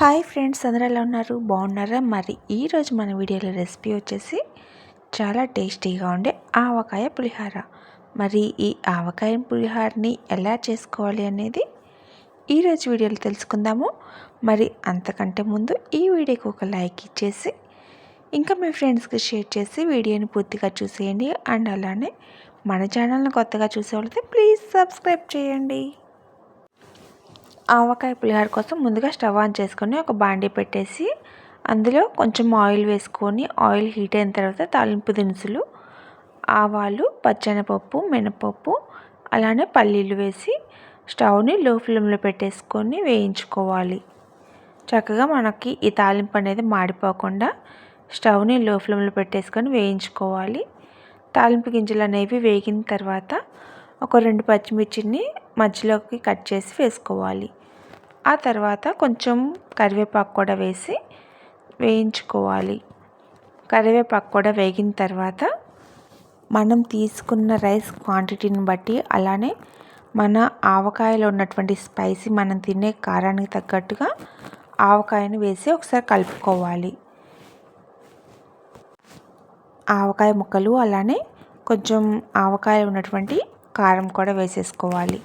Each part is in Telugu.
హాయ్ ఫ్రెండ్స్ అందరూ ఎలా ఉన్నారు? బాగున్నారా? మరి ఈరోజు మన వీడియోలో రెసిపీ వచ్చేసి చాలా టేస్టీగా ఉండే ఆవకాయ పులిహార. మరి ఈ ఆవకాయ పులిహారని ఎలా చేసుకోవాలి అనేది ఈరోజు వీడియోలో తెలుసుకుందాము. మరి అంతకంటే ముందు ఈ వీడియోకి ఒక లైక్ ఇచ్చేసి ఇంకా మీ ఫ్రెండ్స్కి షేర్ చేసి వీడియోని పూర్తిగా చూసేయండి. అండ్ అలానే మన ఛానల్ని కొత్తగా చూసేవాళ్ళైతే ప్లీజ్ సబ్స్క్రైబ్ చేయండి. ఆవకాయ పులిహార కోసం ముందుగా స్టవ్ ఆన్ చేసుకొని ఒక బాండీ పెట్టేసి అందులో కొంచెం ఆయిల్ వేసుకొని ఆయిల్ హీట్ అయిన తర్వాత తాలింపు దినుసులు ఆవాలు పచ్చెనపప్పు మినపప్పు అలానే పల్లీలు వేసి స్టవ్ని లో ఫ్లేమ్లో పెట్టేసుకొని వేయించుకోవాలి. చక్కగా మనకి ఈ తాలింపు అనేది మాడిపోకుండా స్టవ్ని లో ఫ్లేమ్లో పెట్టేసుకొని వేయించుకోవాలి. తాలింపు గింజలు అనేవి వేగిన తర్వాత ఒక రెండు పచ్చిమిర్చిని మధ్యలోకి కట్ చేసి వేసుకోవాలి. ఆ తర్వాత కొంచెం కరివేపాకు కూడా వేసి వేయించుకోవాలి. కరివేపాకు కూడా వేగిన తర్వాత మనం తీసుకున్న రైస్ క్వాంటిటీని బట్టి అలానే మన ఆవకాయలో ఉన్నటువంటి స్పైసీ మనం తినే కారానికి తగ్గట్టుగా ఆవకాయని వేసి ఒకసారి కలుపుకోవాలి. ఆవకాయ ముక్కలు అలానే కొంచెం ఆవకాయ ఉన్నటువంటి కారం కూడా వేసేసుకోవాలి.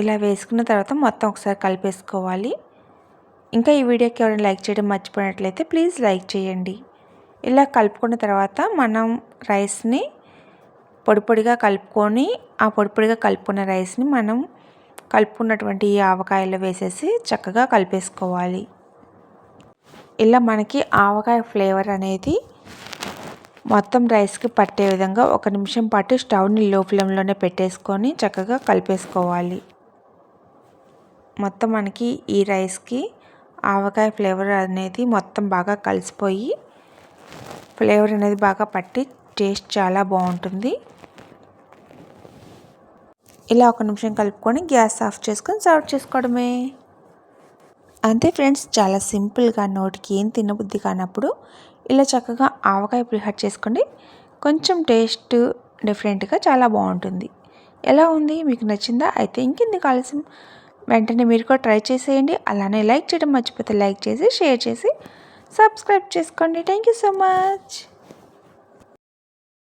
ఇలా వేసుకున్న తర్వాత మొత్తం ఒకసారి కలిపేసుకోవాలి. ఇంకా ఈ వీడియోకి ఎవరైనా లైక్ చేయడం మర్చిపోయినట్లయితే ప్లీజ్ లైక్ చేయండి. ఇలా కలుపుకున్న తర్వాత మనం రైస్ని పొడి పొడిగా కలుపుకొని ఆ పొడి పొడిగా కలుపుకున్న రైస్ని మనం కలుపుకున్నటువంటి ఈ ఆవకాయలో వేసేసి చక్కగా కలిపేసుకోవాలి. ఇలా మనకి ఆవకాయ ఫ్లేవర్ అనేది మొత్తం రైస్కి పట్టే విధంగా ఒక నిమిషం పాటు స్టవ్ని లో ఫ్లేమ్లోనే పెట్టేసుకొని చక్కగా కలిపేసుకోవాలి. మొత్తం మనకి ఈ రైస్కి ఆవకాయ ఫ్లేవర్ అనేది మొత్తం బాగా కలిసిపోయి ఫ్లేవర్ అనేది బాగా పట్టి టేస్ట్ చాలా బాగుంటుంది. ఇలా ఒక నిమిషం కలుపుకొని గ్యాస్ ఆఫ్ చేసుకొని సర్వ్ చేసుకోవడమే. అంతే ఫ్రెండ్స్ చాలా సింపుల్గా నోటికి ఏం తినబుద్ధి కానప్పుడు ఇలా చక్కగా ఆవకాయ ప్రిహర్ చేసుకోండి. కొంచెం టేస్ట్ డిఫరెంట్గా చాలా బాగుంటుంది. ఎలా ఉంది? మీకు నచ్చిందా? అయితే ఇంకెందుకు ఆలస్యం? వెంటనే మీరు కూడా ట్రై చేసేయండి. అలానే లైక్ చేయడం మర్చిపోతే లైక్ చేసి షేర్ చేసి సబ్స్క్రైబ్ చేసుకోండి. Thank you so much